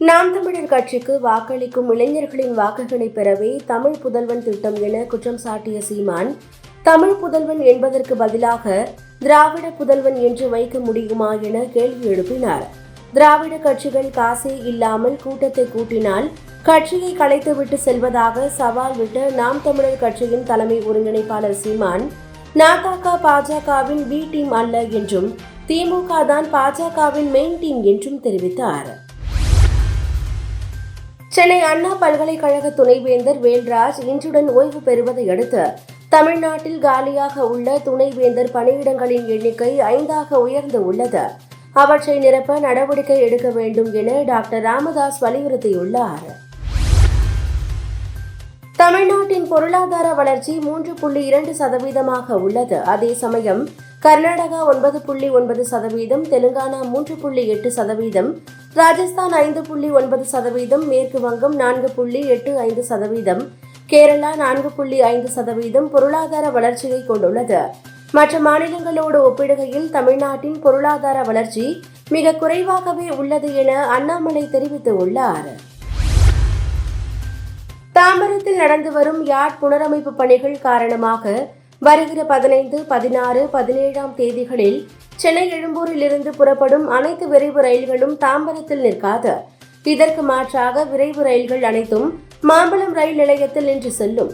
நாம் தமிழர் கட்சிக்கு வாக்களிக்கும் இளைஞர்களின் வாக்குகளை பெறவே தமிழ் புதல்வன் திட்டம் என குற்றம் சாட்டிய சீமான் தமிழ் புதல்வன் என்பதற்கு பதிலாக திராவிட புதல்வன் என்று வைக்க முடியுமா என கேள்வி எழுப்பினார். திராவிட கட்சிகள் காசே இல்லாமல் கூட்டத்தை கூட்டினால் கட்சியை கலைத்துவிட்டு செல்வதாக சவால் விட்ட நாம் தமிழர் கட்சியின் தலைமை ஒருங்கிணைப்பாளர் சீமான் நாகாக பாஜகவின் பி டீம் அல்ல என்றும் திமுக தான் பாஜகவின் மெயின் டீம் என்றும் தெரிவித்தார். சென்னை அண்ணா பல்கலைக்கழக துணைவேந்தர் வேல்ராஜ் இன்றுடன் ஓய்வு பெறுவதை அடுத்து தமிழ்நாட்டில் காலியாக உள்ள துணைவேந்தர் பணியிடங்களின் எண்ணிக்கை ஐந்தாக உயர்ந்து உள்ளது. அவற்றை நிரப்ப நடவடிக்கை எடுக்க வேண்டும் என டாக்டர் ராமதாஸ் வலியுறுத்தியுள்ளார். தமிழ்நாட்டின் பொருளாதார வளர்ச்சி மூன்று புள்ளி இரண்டு சதவீதமாக உள்ளது. அதே சமயம் கர்நாடகா ஒன்பது புள்ளி ஒன்பது சதவீதம் தெலுங்கானா மூன்று புள்ளி எட்டு சதவீதம் ராஜஸ்தான் ஐந்து புள்ளி ஒன்பது சதவீதம் மேற்கு வங்கம் நான்கு புள்ளி எட்டு ஐந்து சதவீதம் கேரளா நான்கு புள்ளி ஐந்து சதவீதம் பொருளாதார வளர்ச்சியை கொண்டுள்ளது. மற்ற மாநிலங்களோடு ஒப்பிடுகையில் தமிழ்நாட்டின் பொருளாதார வளர்ச்சி மிக குறைவாகவே உள்ளது என அண்ணாமலை தெரிவித்துள்ளார். தாம்பரத்தில் நடந்து வரும் யாட் புனரமைப்பு பணிகள் காரணமாக வருகிற பதினைந்து பதினாறு பதினேழாம் தேதிகளில் சென்னை எழும்பூரில் இருந்து புறப்படும் அனைத்து விரைவு ரயில்களும் தாம்பரத்தில் நிற்காது. இதற்கு மாற்றாக விரைவு ரயில்கள் அனைத்தும் மாம்பலம் ரயில் நிலையத்தில் நின்று செல்லும்.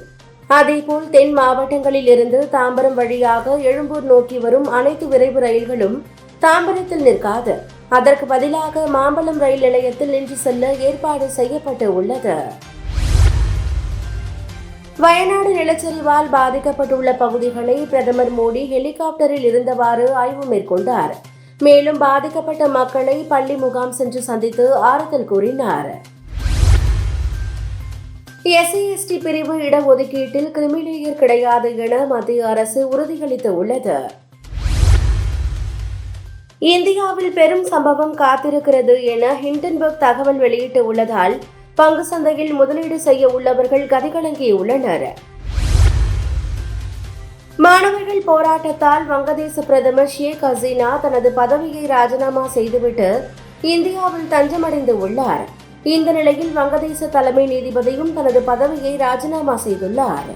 அதேபோல் தென் மாவட்டங்களில் இருந்து தாம்பரம் வழியாக எழும்பூர் நோக்கி வரும் அனைத்து விரைவு ரயில்களும் தாம்பரத்தில் நிற்காது. அதற்கு பதிலாக மாம்பலம் ரயில் நிலையத்தில் நின்று செல்ல ஏற்பாடு செய்யப்பட்டு உள்ளது. வயநாடு நிலச்சரிவால் பாதிக்கப்பட்டுள்ள பகுதிகளை பிரதமர் மோடி ஹெலிகாப்டரில் இருந்தவாறு ஆய்வு மேற்கொண்டார். மேலும் பாதிக்கப்பட்ட மக்களை பள்ளி முகாம் சென்று சந்தித்து ஆறுதல் கூறினார். எஸ்சி எஸ்டி பிரிவு இடஒதுக்கீட்டில் கிரிமிலேயர் கிடையாது என மத்திய அரசு உறுதியளித்து உள்ளது இந்தியாவில் பெரும் சம்பவம் காத்திருக்கிறது என ஹிண்டன்பர்க் தகவல் வெளியிட்டு உள்ளதால் பங்கு சந்தையில் முதலீடு செய்ய உள்ளவர்கள் கதிகலங்கியுள்ளனர். மாணவர்கள் போராட்டத்தால் வங்கதேச பிரதமர் ஷேக் ஹசீனா தனது பதவியை ராஜினாமா செய்துவிட்டு இந்தியாவில் தஞ்சமடைந்து உள்ளார். இந்த நிலையில் வங்கதேச தலைமை நீதிபதியும் தனது பதவியை ராஜினாமா செய்துள்ளார்.